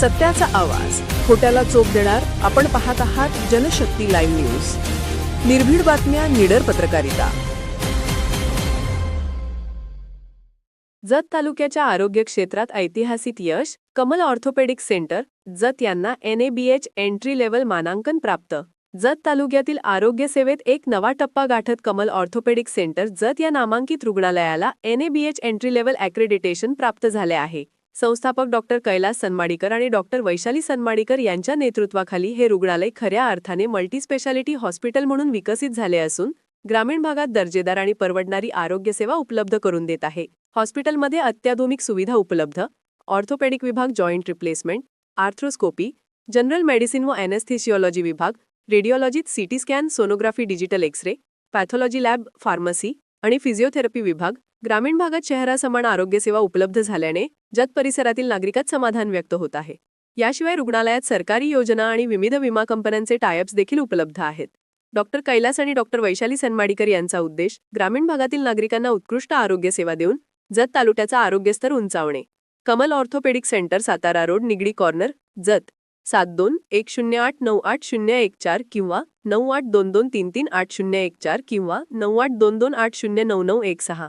सत्याचा आवाज. खोट्याला चोप देणार आपण पाहत आहात जनशक्ती लाईव्ह न्यूज. निर्भीड बातम्या निडर पत्रकारिता. जत तालुक्याच्या आरोग्य क्षेत्रात ऐतिहासिक यश कमल ऑर्थोपेडिक सेंटर जत यांना एनएबीएच एंट्री लेवल मानांकन प्राप्त. जत तालुक्यातील आरोग्य सेवेत एक नवा टप्पा गाठत कमल ऑर्थोपेडिक सेंटर जत या नामांकित रुग्णालयाला एनएबीएच एंट्री लेवल अॅक्रेडिटेशन प्राप्त झाले आहे. संस्थापक डॉक्टर कैलास सन्माडीकर आणि डॉक्टर वैशाली सन्माडीकर यांच्या नेतृत्वाखाली हे रुग्णालय खऱ्या अर्थाने मल्टीस्पेशालिटी हॉस्पिटल म्हणून विकसित झाले असून ग्रामीण भागात दर्जेदार आणि परवडणारी आरोग्य सेवा उपलब्ध करून देत आहे. हॉस्पिटलमध्ये अत्याधुनिक सुविधा उपलब्ध ऑर्थोपेडिक विभाग joint replacement arthroscopy general medicine व एनेस्थेशिओलॉजी विभाग रेडिओलॉजीत CT scan sonography digital X ray pathology lab pharmacy आणि फिजिओथेरपी विभाग ग्रामीण भागात शहरासमान आरोग्यसेवा उपलब्ध झाल्याने जत परिसरातील नागरिकात समाधान व्यक्त होत आहे. याशिवाय रुग्णालयात सरकारी योजना आणि विविध विमा कंपन्यांचे टायअप्स देखील उपलब्ध आहेत. डॉक्टर कैलास आणि डॉक्टर वैशाली सनमाडीकर यांचा उद्देश ग्रामीण भागातील नागरिकांना उत्कृष्ट आरोग्य सेवा देऊन जत तालुक्याचा आरोग्यस्तर उंचावणे. Kamal orthopaedic centre Satara road Nigdi corner Jat. सात दोन एक शून्य आठ नऊ आठ शून्य एक चार किंवा नऊ आठ दोन दोन तीन तीन आठ शून्य एक चार किंवा नऊ आठ दोन दोन आठ शून्य नऊ नऊ एक सहा.